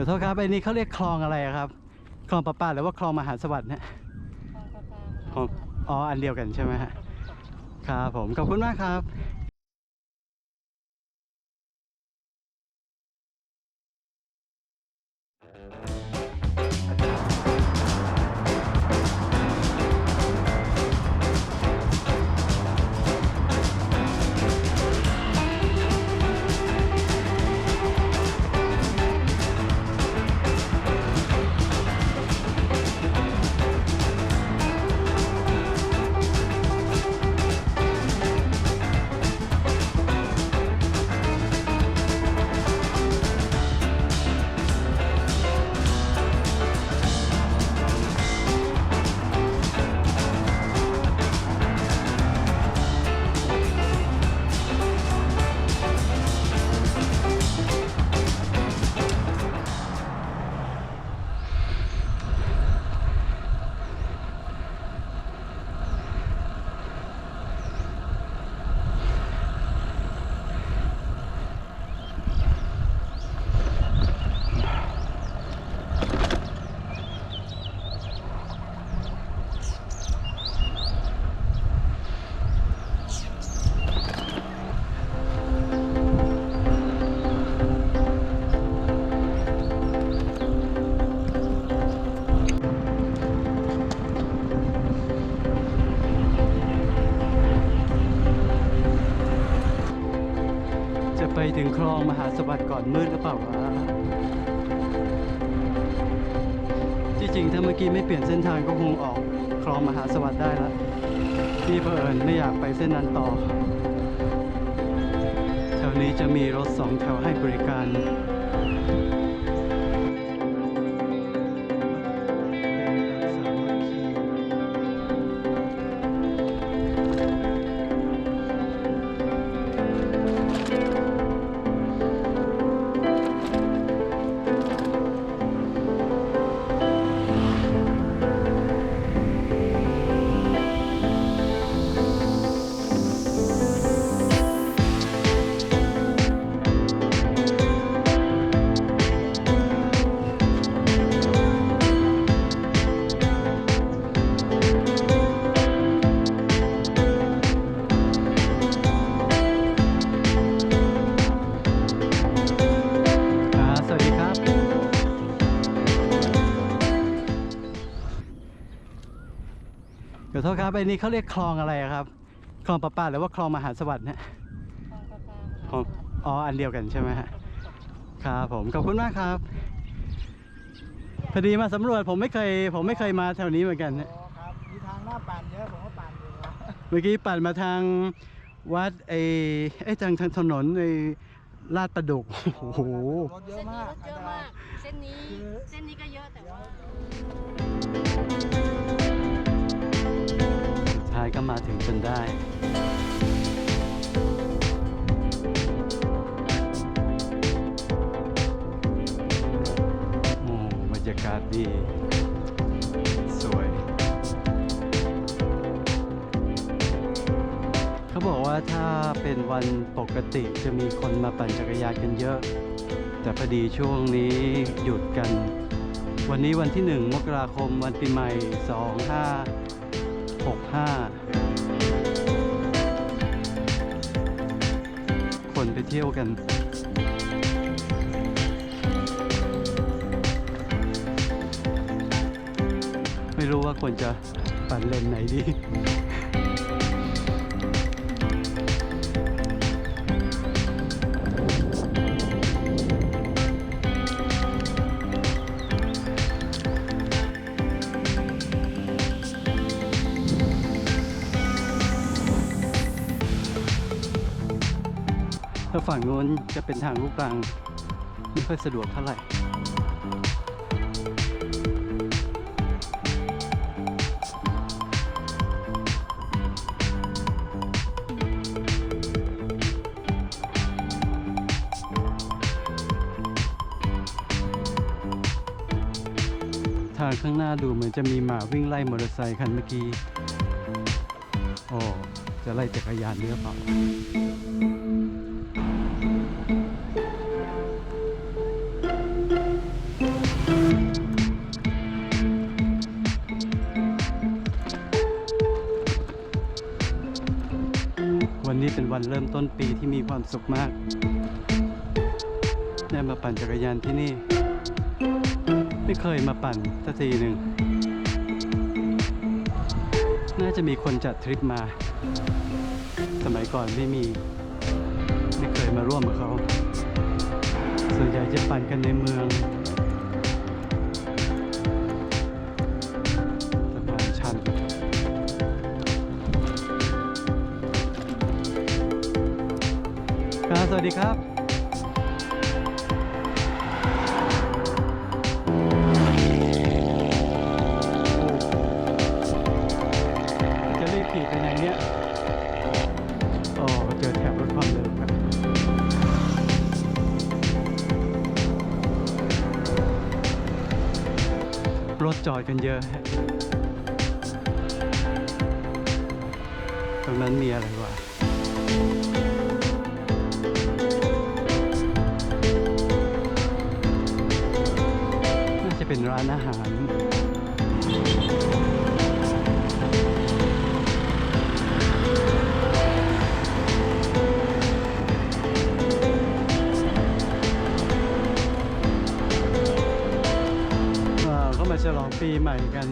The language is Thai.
ขอโทษครับไอ้นี่เขาเรียกคลองอะไรอะครับ คลองประปาหรือว่าคลองมหาสวัสดิ์เนี่ยคลองอ๋ออันเดียวกันใช่ไหมฮะครับผมขอบคุณมากครับ จะไปถึงคลองมหาสวัสดิ์ก่อนมืดหรือเปล่าวะที่จริงถ้าเมื่อกี้ไม่เปลี่ยนเส้นทางก็คงออกคลองมหาสวัสดิ์ได้ละที่เผอิญไม่อยากไปเส้นนั้นต่อ แถวนี้จะมีรถสองแถวให้บริการ โทษครับไอ้นี่เขาเรียกคลองอะไรอะครับ คลองประปาหรือว่าคลองมหาสวัสดิ์เนี่ยคลองอ๋ออันเดียวกันใช่ไหมฮะครับผมขอบคุณมากครับพอดีมาสำรวจผมไม่เคย ผมไม่เคยมาแถวนี้เหมือนกันนะอ๋อครับมีทางหน้าปั่นเยอะผมก็ปั่นอยู่ครับเมื่อกี้ปั่นมาทางวัดไอ้ไอ้ทางทางถนนไอ้ลาดประดุกโอ้โห รถเยเส้อะนนี้มารกถเยอะมาก เส้นนี้คือเส้นนี้ก็เยอะแต่ว่า ได้ โอ้บรรยากาศดี สวย เขาบอกว่าถ้าเป็นวันปกติจะมีคนมาปั่นจักรยานกันเยอะ แต่พอดีช่วงนี้หยุดกันวันนี้วันที่ 1 มกราคม วันปีใหม่ 25 คนไปเที่ยวกัน ไม่รู้ว่าควรจะปั่นเลนไหนดี ถ้าฝั่งนู้นจะเป็นทางลูกรัง ไม่ค่อยสะดวกเท่าไหร่ทางข้างหน้าดูเหมือนจะมีหมาวิ่งไล่มอเตอร์ไซค์คันเมื่อกี้ โอ้ จะไล่จักรยานหรือเปล่า วันเริ่มต้นปีที่มีความสุขมาก ได้มาปั่นจักรยานที่นี่ ไม่เคยมาปั่นสักทีหนึ่ง น่าจะมีคนจัดทริปมา สมัยก่อนไม่มี ไม่เคยมาร่วมกับเขา ส่วนใหญ่จะปั่นกันในเมือง สวัสดีครับจะรีบขี่ไปไหนเนี่ยโอ้เจอแถบรถความเร็วครับรถจอดกันเยอะฮะตรงนั้นมีอะไรวะ เป็นร้านอาหารว้าวเข้ามาฉลองปีใหม่กัน